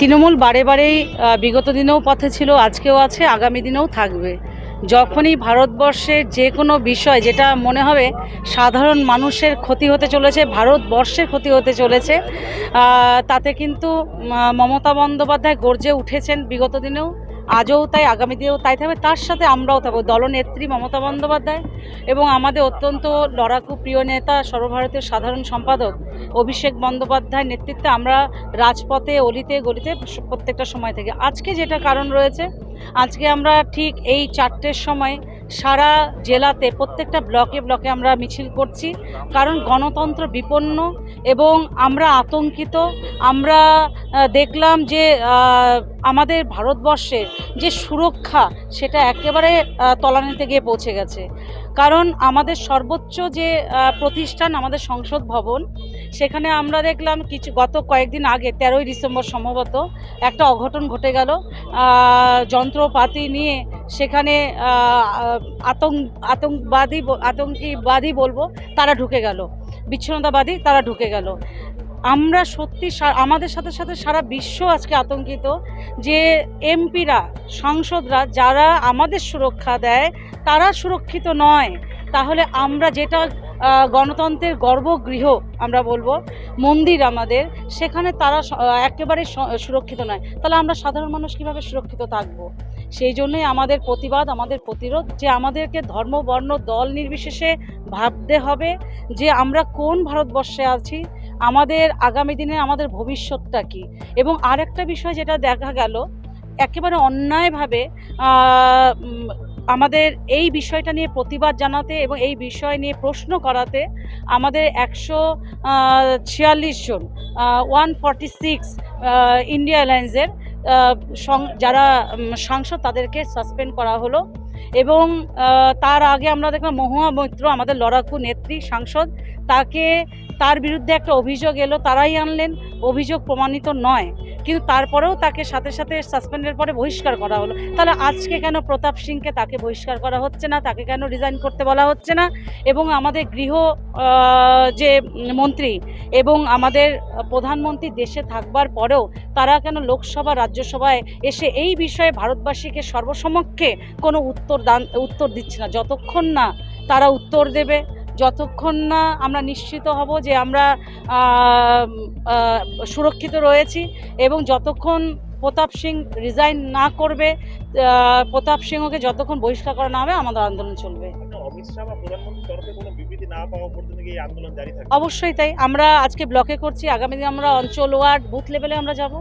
তৃণমূল বারে বারেই বিগত দিনেও পথে ছিল, আজকেও আছে, আগামী দিনেও থাকবে। যখনই ভারতবর্ষের যে কোনো বিষয় যেটা মনে হবে সাধারণ মানুষের ক্ষতি হতে চলেছে, ভারতবর্ষের ক্ষতি হতে চলেছে তাতে কিন্তু মমতা বন্দ্যোপাধ্যায় গর্জে উঠেছেন বিগত দিনেও। আজও তাই, আগামী দিনেও তাই থাকবে। তার সাথে আমরাও থাকব। দলনেত্রী মমতা বন্দ্যোপাধ্যায় এবং আমাদের অত্যন্ত লড়াকু প্রিয় নেতা, সর্বভারতীয় সাধারণ সম্পাদক অভিষেক বন্দ্যোপাধ্যায় নেতৃত্বে আমরা রাজপথে, অলিতে, গলিতে প্রত্যেকটা সময় থেকে। আজকে যেটা কারণ রয়েছে, আজকে আমরা ঠিক এই চারটের সময় সারা জেলাতে, প্রত্যেকটা ব্লকে ব্লকে আমরা মিছিল করছি। কারণ গণতন্ত্র বিপন্ন এবং আমরা আতঙ্কিত। আমরা দেখলাম যে আমাদের ভারতবর্ষের যে সুরক্ষা, সেটা একেবারে তলানিতে গিয়ে পৌঁছে গেছে। কারণ আমাদের সর্বোচ্চ যে প্রতিষ্ঠান, আমাদের সংসদ ভবন, সেখানে আমরা দেখলাম কিছু, গত কয়েকদিন আগে, তেরোই ডিসেম্বর সম্ভবত, একটা অঘটন ঘটে গেল। যন্ত্রপাতি নিয়ে সেখানে আতঙ্কবাদী আতঙ্কিবাদী বলব, তারা ঢুকে গেল। বিচ্ছিন্নতাবাদী, তারা ঢুকে গেল। আমরা সত্যি আমাদের সাথে সাথে সারা বিশ্ব আজকে আতঙ্কিত যে এমপিরা, সাংসদরা, যারা আমাদের সুরক্ষা দেয়, তারা সুরক্ষিত নয়। তাহলে আমরা যেটা গণতন্ত্রের গর্ভগৃহ আমরা বলব, মন্দির আমাদের, সেখানে তারা একেবারে সুরক্ষিত নয়। তাহলে আমরা সাধারণ মানুষ কীভাবে সুরক্ষিত থাকব? সেই জন্যই আমাদের প্রতিবাদ, আমাদের প্রতিরোধ, যে আমাদেরকে ধর্ম, বর্ণ, দল নির্বিশেষে ভাবতে হবে যে আমরা কোন ভারতবর্ষে আছি, আমাদের আগামী দিনে আমাদের ভবিষ্যৎটা কি। এবং আরেকটা বিষয় যেটা দেখা গেল, একেবারে অন্যায়ভাবে আমাদের এই বিষয়টা নিয়ে প্রতিবাদ জানাতে এবং এই বিষয় নিয়ে প্রশ্ন করাতে আমাদের একশো ছিয়াল্লিশ জন ওয়ান ফর্টি সিক্স ইন্ডিয়া সং- যারা সাংসদ তাদেরকে সাসপেন্ড করা হলো এবং তার আগে আমরা দেখলাম মহুয়া মৈত্র, আমাদের লড়াকু নেত্রী, সাংসদ, তাকে, তার বিরুদ্ধে একটা অভিযোগ এলো, তারাই আনলেন। অভিযোগ প্রমাণিত নয়। কিন্তু তারপরেও তাকে সাথে সাথে সাসপেন্ডের পরে বহিষ্কার করা হলো। তাহলে আজকে কেন প্রতাপ সিংকে তাকে বহিষ্কার করা হচ্ছে না? তাকে কেন রিজাইন করতে বলা হচ্ছে না? এবং আমাদের গৃহ যে মন্ত্রী এবং আমাদের প্রধানমন্ত্রী দেশে থাকবার পরেও তারা কেন লোকসভা, রাজ্যসভায় এসে এই বিষয়ে ভারতবাসীকে সর্বসমক্ষে কোনো উত্তর দান, উত্তর দিচ্ছে না? যতক্ষণ না তারা উত্তর দেবে যতক্ষণ না আমরা নিশ্চিত হব যে আমরা সুরক্ষিত রয়েছি এবং যতক্ষণ প্রতাপ সিং রিজাইন না করবে প্রতাপ সিংহকে যতক্ষণ বহিষ্কার করা না হবে আমাদের আন্দোলন চলবে। অবশ্যই তাই। আমরা আজকে ব্লকে করছি। আগামী দিন আমরা অঞ্চল ওয়ার্ড বুথ লেভেলে আমরা যাব।